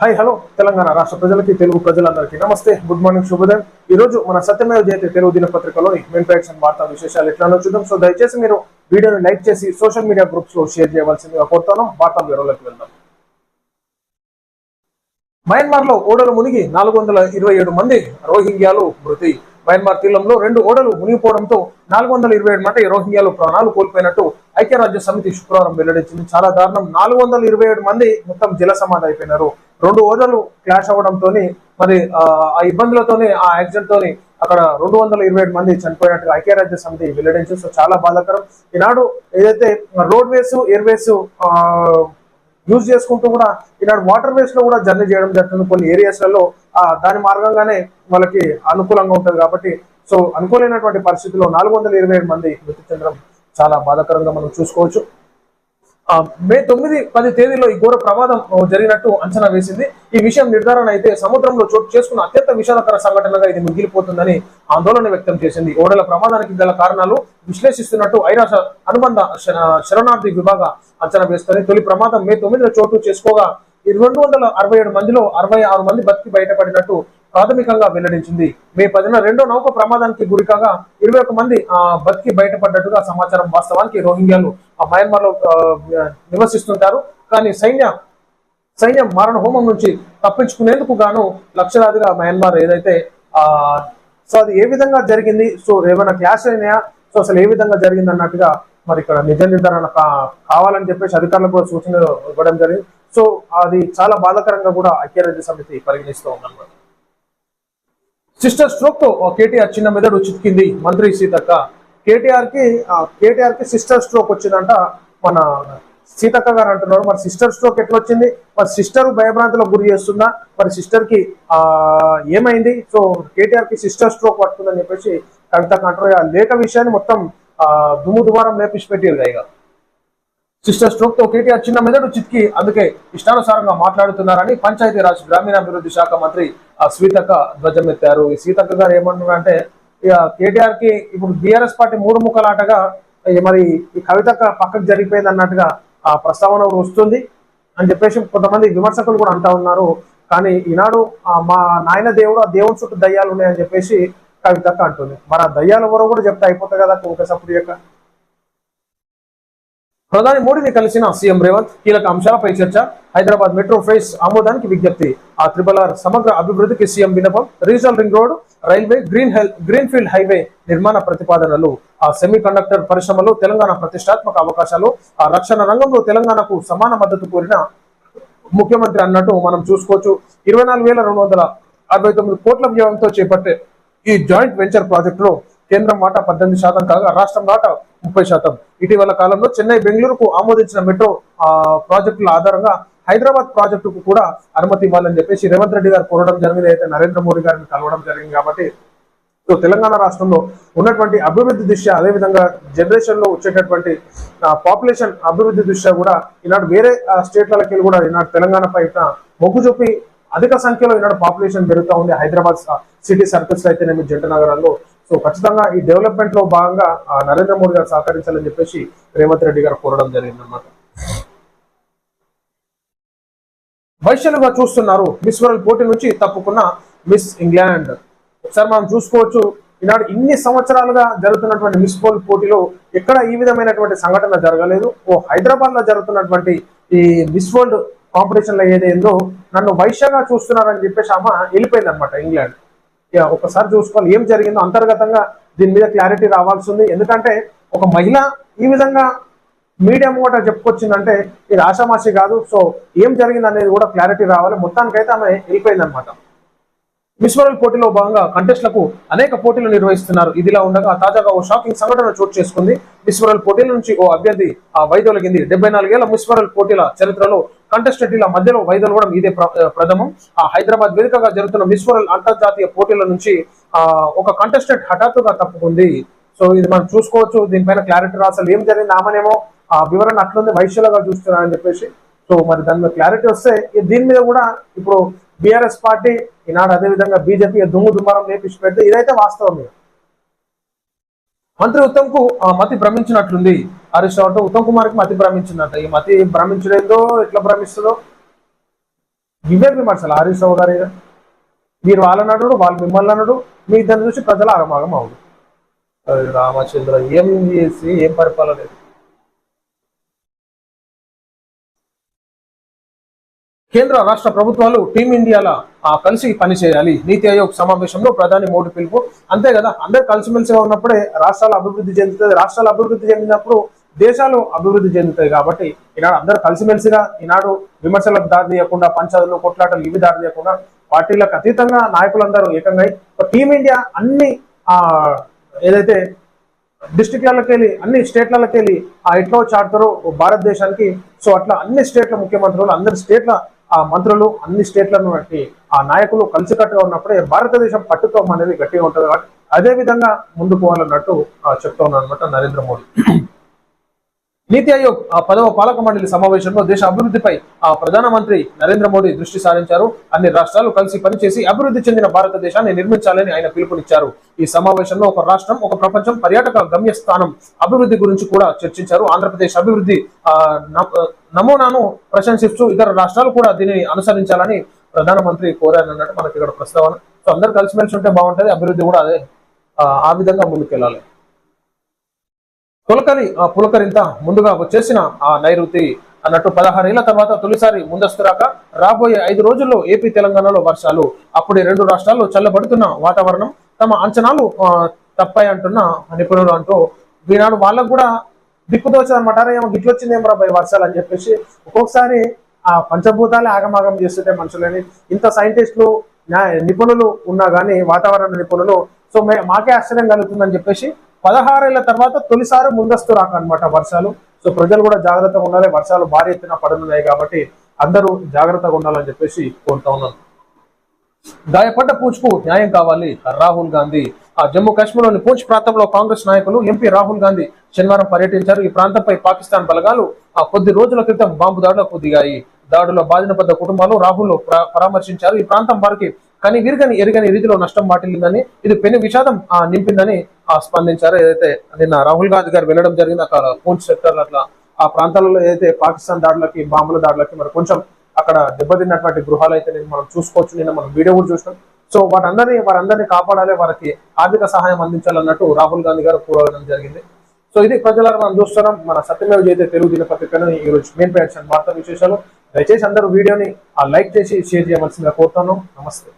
Hi hello Telangana రాష్ట్ర ప్రజలకి తెలుగు ప్రజలందరికీ నమస్తే గుడ్ మార్నింగ్ శుభోదయం. ఈ రోజు మన సత్యమేవ జయతే తెలుగు దినపత్రికలోని మెయిన్ ప్యాక్షన్ వార్తా విశేషాలు ఎట్లానో చూద్దాం. సో దయచేసి మీరు వీడియోని లైక్ చేసి సోషల్ మీడియా గ్రూప్స్లో షేర్ చేయవలసిందిగా కోరుతాను వార్తా బ్యూరోలోకి వెళ్దాం. మయన్మార్లో ఓడలు మునిగి నాలుగు వందల ఇరవై ఏడు మంది రోహింగ్యాలు మృతి. మయన్మార్ తీరంలో రెండు ఓడలు మునిగిపోవడంతో నాలుగు వందల ఇరవై ఏడు మంది రోహింగ్యాలు ప్రాణాలు కోల్పోయినట్టు ఐక్యరాజ్య సమితి శుక్రవారం వెల్లడించింది. చాలా దారుణం. నాలుగు వందల ఇరవై ఏడు మంది మొత్తం జల సమాధి అయిపోయినారు. రెండు ఓడలు క్లాష్ అవ్వడంతో మరి ఆ ఇబ్బందులతోనే ఆ యాక్సిడెంట్ తోని అక్కడ రెండు వందల ఇరవై ఏడు మంది చనిపోయినట్టుగా ఐక్యరాజ్య సమితి వెల్లడించింది సో చాలా బాధాకరం. ఈనాడు ఏదైతే roadways airways use చేసుకుంటూ కూడా ఈనాడు వాటర్ వేస్లో కూడా జర్నీ చేయడం జరుగుతుంది. కొన్ని ఏరియాస్లలో ఆ దాని మార్గంగానే వాళ్ళకి అనుకూలంగా ఉంటుంది కాబట్టి సో అనుకూలమైనటువంటి పరిస్థితిలో నాలుగు వందల ఇరవై మంది మృతి చెందడం చాలా బాధాకరంగా మనం చూసుకోవచ్చు. మే తొమ్మిది పది తేదీలో ఈ ఘోర ప్రమాదం జరిగినట్టు అంచనా వేసింది. ఈ విషయం నిర్ధారణ అయితే సముద్రంలో చోటు చేసుకున్న అత్యంత విషాదకర సంఘటనగా ఇది మిగిలిపోతుందని ఆందోళన వ్యక్తం చేసింది. ఓడల ప్రమాదానికి గల కారణాలు విశ్లేషిస్తున్నట్టు ఐరాస అనుబంధ శరణార్థి విభాగ అంచనా వేస్తుంది. తొలి ప్రమాదం మే తొమ్మిదిలో చోటు చేసుకోగా ఈ రెండు వందల అరవై ఏడు మందిలో అరవై ఆరు మంది బతికి బయటపడినట్టు ప్రాథమికంగా వెల్లడించింది. మే పదిన రెండో నౌక ప్రమాదానికి గురికాగా ఇరవై ఒక మంది ఆ, బతికి బయటపడ్డట్టుగా సమాచారం వాస్తవానికి రోహింగ్యాలు ఆ మయన్మార్లో నివసిస్తుంటారు. కానీ సైన్య సైన్యం మారణ హోమం నుంచి తప్పించుకునేందుకు గాను లక్షలాదిగా మయన్మార్ ఏదైతే ఆ సో అది ఏ విధంగా జరిగింది? సో ఏమైనా క్లాష్ అయినాయా సో అసలు ఏ విధంగా జరిగింది అన్నట్టుగా మరి ఇక్కడ నిజ నిర్ధారణ కా- కావాలని చెప్పేసి అధికారులకు కూడా సూచనలు ఇవ్వడం జరిగింది. సో అది చాలా బాధాకరంగా కూడా ఐక్యరాజ్య సమితి పరిగణిస్తూ ఉందన్నమాట. సిస్టర్ స్ట్రోక్తో కేటీఆర్ చిన్న మెదడు చిక్కింది మంత్రి సీతక్క. కేటీఆర్కి కేటీఆర్కి సిస్టర్ స్ట్రోక్ వచ్చిందంట మన సీతక్క గారు అంటున్నారు. మరి సిస్టర్ స్ట్రోక్ ఎట్లా వచ్చింది మరి సిస్టర్ భయభ్రాంతిలో గురి చేస్తుందా మరి సిస్టర్కి ఆ ఏమైంది? సో కేటీఆర్కి సిస్టర్ స్ట్రోక్ పడుతుందని చెప్పేసి కవిత కంట్రో ఆ లేఖ విషయాన్ని మొత్తం దుమ్ము దుమారం లేపించి పెట్టారు ఇక. సిస్టర్ స్ట్రోక్తో కేటీఆర్ చిన్న మెదడు చిక్కి అందుకే ఇష్టానుసారంగా మాట్లాడుతున్నారని పంచాయతీరాజ్ గ్రామీణాభివృద్ధి శాఖ మంత్రి ఆ సీతక్క ధ్వజమెత్తారు ఈ సీతక్క గారు ఏమంటున్నారంటే ఇక కేటీఆర్కి ఇప్పుడు బీఆర్ఎస్ పార్టీ మూడు ముక్కలాటగా మరి ఈ కవితక్క పక్కకు జరిగిపోయింది అన్నట్టుగా ఆ ప్రస్తావన వస్తుంది అని చెప్పేసి కొంతమంది విమర్శకులు కూడా అంటా ఉన్నారు. కానీ ఈనాడు ఆ మా నాయన దేవుడు ఆ దేవుని చుట్టూ దయ్యాలు ఉన్నాయని చెప్పేసి కవితక్క అంటుంది. మరి ఆ దయ్యాలు ఎవరో కూడా చెప్తే అయిపోతుంది కదా ఒక యొక్క ప్రధాని మోడీని కలిసిన సీఎం రేవంత్ కీలక అంశాలపై చర్చ. హైదరాబాద్ మెట్రో ఫేస్ ఆమోదానికి విజ్ఞప్తి. ఆ త్రిబుల్ ఆర్ సమగ్ర అభివృద్ధికి CM వినపం regional ring road railway green greenfield greenfield highway నిర్మాణ ప్రతిపాదనలు. ఆ సెమీ కండక్టర్ పరిశ్రమలో తెలంగాణ ప్రతిష్టాత్మక అవకాశాలు. ఆ రక్షణ రంగంలో తెలంగాణకు సమాన మద్దతు కోరిన ముఖ్యమంత్రి అన్నట్టు మనం చూసుకోవచ్చు. ఇరవై నాలుగు వేల రెండు వందల అరవై తొమ్మిది కోట్ల వ్యయంతో చేపట్టే ఈ జాయింట్ వెంచర్ ప్రాజెక్టులో కేంద్రం వాటా పద్దెనిమిది శాతం కాగా రాష్ట్రం వాటా ముప్పై శాతం. ఇటీవల కాలంలో చెన్నై బెంగళూరుకు ఆమోదించిన మెట్రో ఆ, ప్రాజెక్టుల ఆధారంగా హైదరాబాద్ ప్రాజెక్టుకు కూడా అనుమతి ఇవ్వాలని చెప్పేసి రేవంత్ రెడ్డి గారు కోరడం జరిగింది. అయితే నరేంద్ర మోడీ గారిని కలవడం జరిగింది కాబట్టి సో తెలంగాణ రాష్ట్రంలో ఉన్నటువంటి అభివృద్ధి దృష్ట్యా అదేవిధంగా జనరేషన్లో వచ్చేటటువంటి పాపులేషన్ అభివృద్ధి దృష్ట్యా కూడా ఈనాడు వేరే స్టేట్లకి కూడా ఈనాడు తెలంగాణ పైన మొగ్గు చూపి అధిక సంఖ్యలో ఈనాడు పాపులేషన్ పెరుగుతూ ఉంది. హైదరాబాద్ సిటీ సర్కిల్స్ అయితేనేమి జంట నగరాల్లో సో ఖచ్చితంగా ఈ డెవలప్మెంట్లో భాగంగా ఆ, నరేంద్ర మోడీ గారు సహకరించాలని చెప్పేసి రేవంత్ రెడ్డి గారు కోరడం జరిగింది అన్నమాట వైశ్యులుగా చూస్తున్నారు మిస్ వరల్డ్ పోటీ నుంచి తప్పుకున్న మిస్ ఇంగ్లాండ్. ఒకసారి మనం చూసుకోవచ్చు ఈనాడు ఇన్ని సంవత్సరాలుగా జరుగుతున్నటువంటి మిస్ వరల్డ్ పోటీలో ఎక్కడ ఈ విధమైనటువంటి సంఘటన జరగలేదు? ఓ హైదరాబాద్లో జరుగుతున్నటువంటి ఈ మిస్ వరల్డ్ కాంపిటీషన్లో ఏదేందో నన్ను వైశ్యగా చూస్తున్నారని చెప్పేసి ఆమె వెళ్ళిపోయింది అనమాట ఇంగ్లాండ్. ఒకసారి చూసుకోవాలి. ఏం జరిగిందో అంతర్గతంగా దీని మీద క్లారిటీ రావాల్సి ఉంది. ఎందుకంటే ఒక మహిళ ఈ విధంగా మీడియా మూట చెప్పుకొచ్చిందంటే ఇది ఆషామాషి కాదు. సో ఏం జరిగింది అనేది కూడా క్లారిటీ రావాలి. మొత్తానికైతే ఆమె వెళ్ళిపోయింది అనమాట మిస్ వరల్డ్ పోటీలో భాగంగా కంటెస్ట్లకు అనేక పోటీలు నిర్వహిస్తున్నారు. ఇదిలా ఉండగా తాజాగా ఓ షాకింగ్ సంఘటన చోటు చేసుకుంది. మిస్ వరల్డ్ పోటీల నుంచి ఓ అభ్యర్థి ఆ వైదొలిగింది డెబ్బై నాలుగేళ్ళ మిస్ వరల్డ్ పోటీల చరిత్రలో కంటెస్టెంట్ల మధ్యలో వైదొలగడం ఇదే ప్రథమం. ఆ హైదరాబాద్ వేదికగా జరుగుతున్న మిస్ వరల్డ్ అంతర్జాతీయ పోటీల నుంచి ఆ ఒక కంటెస్టెంట్ హఠాత్తుగా తప్పుకుంది. సో ఇది మనం చూసుకోవచ్చు. దీనిపైన క్లారిటీ రాసలు ఏం జరిగింది ఆమెనేమో ఆ వివరణ అట్లుంది వైశ్యులుగా చూస్తున్నారని చెప్పేసి. సో మరి దాని మీద క్లారిటీ వస్తే దీని మీద కూడా ఇప్పుడు బీఆర్ఎస్ పార్టీ ఈనాడు అదే విధంగా బీజేపీ దుమ్ము దుమారం లేపించి పెడితే ఇదైతే వాస్తవం మంత్రి ఉత్తమ్కు ఆ, మతి భ్రమించినట్లుంది. హరీష్ రావు అంటే ఉత్తమ్ కుమార్కి మతి భ్రమించినట్ట. ఈ మతి భ్రమించలేదో ఎట్లా భ్రమిస్తుందో ఇవే విమర్శలు. హరీష్ రావు గారి మీరు వాళ్ళని అనడు వాళ్ళు మిమ్మల్ని అనడు. మీ దాన్ని చూసి ప్రజలు ఆగమాగం అవుడు. రామచంద్ర ఏం చేసి ఏం పరిపాలన లేదు. కేంద్ర రాష్ట్ర ప్రభుత్వాలు టీమిండియాల కలిసి పనిచేయాలి. నీతి ఆయోగ్ సమావేశంలో ప్రధాని మోడీ పిలుపు. అంతే కదా అందరు కలిసిమెలిసిగా ఉన్నప్పుడే రాష్ట్రాలు అభివృద్ధి చెందుతుంది రాష్ట్రాలు అభివృద్ధి చెందినప్పుడు దేశాలు అభివృద్ధి చెందుతాయి కాబట్టి ఈనాడు అందరూ కలిసిమెలిసిగా ఈనాడు విమర్శలకు దారితీయకుండా పంచాయతీలు కొట్లాటలు ఇవి దారితీయకుండా పార్టీలకు అతీతంగా నాయకులందరూ ఏకంగా టీమిండియా అన్ని ఆ ఏదైతే డిస్టిక్లకి వెళ్ళి అన్ని స్టేట్లకి వెళ్ళి ఆ ఎట్లా వచ్చి భారతదేశానికి. సో అట్లా అన్ని స్టేట్ల ముఖ్యమంత్రులు అందరి స్టేట్ల ఆ మంత్రులు అన్ని స్టేట్లను బట్టి ఆ నాయకులు కలిసికట్టుగా ఉన్నప్పుడే భారతదేశం పట్టుకోమనేది అనేది గట్టిగా ఉంటుంది కాబట్టి అదే విధంగా ముందుకు పోవాలన్నట్టు ఆ, చెప్తా ఉన్నాను అనమాట నరేంద్ర మోడీ. నీతి ఆయోగ్ ఆ పదవ పాలక మండలి సమావేశంలో దేశ అభివృద్ధిపై ఆ ప్రధానమంత్రి నరేంద్ర మోడీ దృష్టి సారించారు. అన్ని రాష్ట్రాలు కలిసి పనిచేసి అభివృద్ధి చెందిన భారతదేశాన్ని నిర్మించాలని ఆయన పిలుపునిచ్చారు. ఈ సమావేశంలో ఒక రాష్ట్రం ఒక ప్రపంచం పర్యాటక గమ్యస్థానం అభివృద్ధి గురించి కూడా చర్చించారు. ఆంధ్రప్రదేశ్ అభివృద్ధి నమూనాను ప్రశంసిస్తూ ఇతర రాష్ట్రాలు కూడా దీనిని అనుసరించాలని ప్రధానమంత్రి కోరారన్నట్టు మనకి ఇక్కడ ప్రస్తావన. సో అందరు కలిసిమెలిసి ఉంటే బాగుంటుంది అభివృద్ధి కూడా అదే ఆ విధంగా ముందుకెళ్ళాలి. పులకరి ఆ పులకరింత ముందుగా వచ్చేసిన ఆ నైరుతి అన్నట్టు పదహారేళ్ళ తర్వాత తొలిసారి ముందస్తు రాక రాబోయే ఐదు రోజుల్లో ఏపీ తెలంగాణలో వర్షాలు. అప్పుడే రెండు రాష్ట్రాల్లో చల్లబడుతున్న వాతావరణం. తమ అంచనాలు ఆ, తప్పాయి అంటున్న నిపుణులు అంటూ ఈనాడు వాళ్ళకు కూడా దిక్కుదోచదు అరే ఏమో గిట్లొచ్చింది ఏమరా రాబోయే వర్షాలు అని చెప్పేసి ఒక్కొక్కసారి ఆ పంచభూతాలే ఆగమాగం చేస్తుంటే మనుషులని. ఇంత సైంటిస్టులు న్యాయ నిపుణులు ఉన్నా కానీ వాతావరణ నిపుణులు సో మాకే ఆశ్చర్యం కలుగుతుందని చెప్పేసి పదహారేళ్ళ తర్వాత తొలిసారి ముందస్తు రాక అనమాట వర్షాలు. సో ప్రజలు కూడా జాగ్రత్తగా ఉండాలి. వర్షాలు భారీ ఎత్తున పడుతున్నాయి కాబట్టి అందరూ జాగ్రత్తగా ఉండాలని చెప్పేసి కోరుతా ఉన్నాను. గాయపడ్డ పూచ్కు న్యాయం కావాలి. రాహుల్ గాంధీ. ఆ జమ్మూ కాశ్మీర్లోని పూంచ్ ప్రాంతంలో కాంగ్రెస్ నాయకులు ఎంపీ రాహుల్ గాంధీ శనివారం పర్యటించారు. ఈ ప్రాంతంపై పాకిస్తాన్ బలగాలు ఆ కొద్ది రోజుల క్రితం బాంబు దాడులకు దిగాయి దాడుల బాధిన పడ్డ కుటుంబాలు రాహుల్ పరామర్శించారు. ఈ ప్రాంతం వారికి కానీ విరగని ఎరుగని రీతిలో నష్టం వాటిల్లిందని ఇది పెను విషాదం ఆ, నింపిందని ఆ, స్పందించారు. ఏదైతే నిన్న రాహుల్ గాంధీ గారు వెళ్ళడం జరిగింది అక్కడ పూంచ్ సెక్టర్ అట్లా ఆ ప్రాంతాలలో ఏదైతే పాకిస్తాన్ దాడులకి బాంబుల దాడులకి మరి కొంచెం అక్కడ దెబ్బతిన్నటువంటి గృహాలు అయితే నేను మనం చూసుకోవచ్చు. నిన్న మనం వీడియో కూడా చూసినాం. సో వారందరినీ వారందరినీ కాపాడాలి వారికి ఆర్థిక సహాయం అందించాలన్నట్టు రాహుల్ గాంధీ గారు కోరడం జరిగింది. సో ఇది ప్రజల మనం చూస్తున్నాం. మన సత్యమేవ జయతే తెలుగు దినపత్రికను ఈ రోజు మెయిన్ ప్యాక్షన్ వార్తా విశేషాలు. దయచేసి అందరూ వీడియోని ఆ లైక్ చేసి షేర్ చేయవలసిందిగా కోరుతాను నమస్తే.